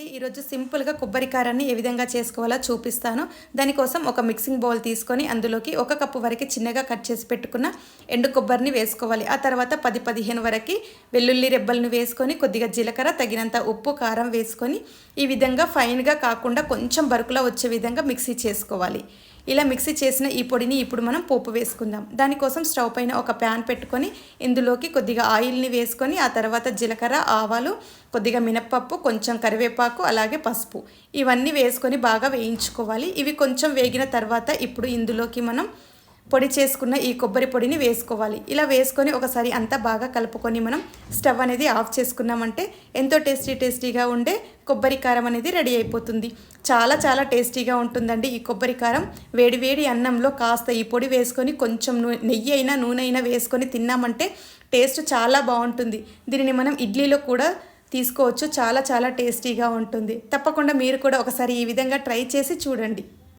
అండి ఈరోజు సింపుల్గా కొబ్బరి కారాన్ని ఏ విధంగా చేసుకోవాలో చూపిస్తాను. దానికోసం ఒక మిక్సింగ్ బౌల్ తీసుకొని అందులోకి ఒక కప్పు వరకు చిన్నగా కట్ చేసి పెట్టుకున్న ఎండు కొబ్బరిని వేసుకోవాలి. ఆ తర్వాత పది పదిహేను వరకు వెల్లుల్లి రెబ్బలను వేసుకొని కొద్దిగా జీలకర్ర తగినంత ఉప్పు కారం వేసుకొని ఈ విధంగా ఫైన్గా కాకుండా కొంచెం బరుకులా వచ్చే విధంగా మిక్సీ చేసుకోవాలి. ఇలా మిక్సీ చేసిన ఈ పొడిని ఇప్పుడు మనం పోపు వేసుకుందాం. దానికోసం స్టవ్ పైన ఒక ప్యాన్ పెట్టుకొని ఇందులోకి కొద్దిగా ఆయిల్ని వేసుకొని ఆ తర్వాత జీలకర్ర ఆవాలు కొద్దిగా మినప్పప్పు కొంచెం కరివేపాకు అలాగే పసుపు. ఇవన్నీ వేసుకొని బాగా వేయించుకోవాలి. ఇవి కొంచెం వేగిన తర్వాత ఇప్పుడు ఇందులోకి మనం పొడి చేసుకున్న ఈ కొబ్బరి పొడిని వేసుకోవాలి. ఇలా వేసుకొని ఒకసారి అంతా బాగా కలుపుకొని మనం స్టవ్ అనేది ఆఫ్ చేసుకున్నామంటే ఎంతో టేస్టీ టేస్టీగా ఉండే కొబ్బరి కారం అనేది రెడీ అయిపోతుంది. చాలా చాలా టేస్టీగా ఉంటుందండి ఈ కొబ్బరి కారం. వేడి వేడి అన్నంలో కాస్త ఈ పొడి వేసుకొని కొంచెం నెయ్యి అయినా నూనె అయినా వేసుకొని తిన్నామంటే టేస్ట్ చాలా బాగుంటుంది. దీనిని మనం ఇడ్లీలో కూడా తీసుకోవచ్చు. చాలా చాలా టేస్టీగా ఉంటుంది. తప్పకుండా మీరు కూడా ఒకసారి ఈ విధంగా ట్రై చేసి చూడండి.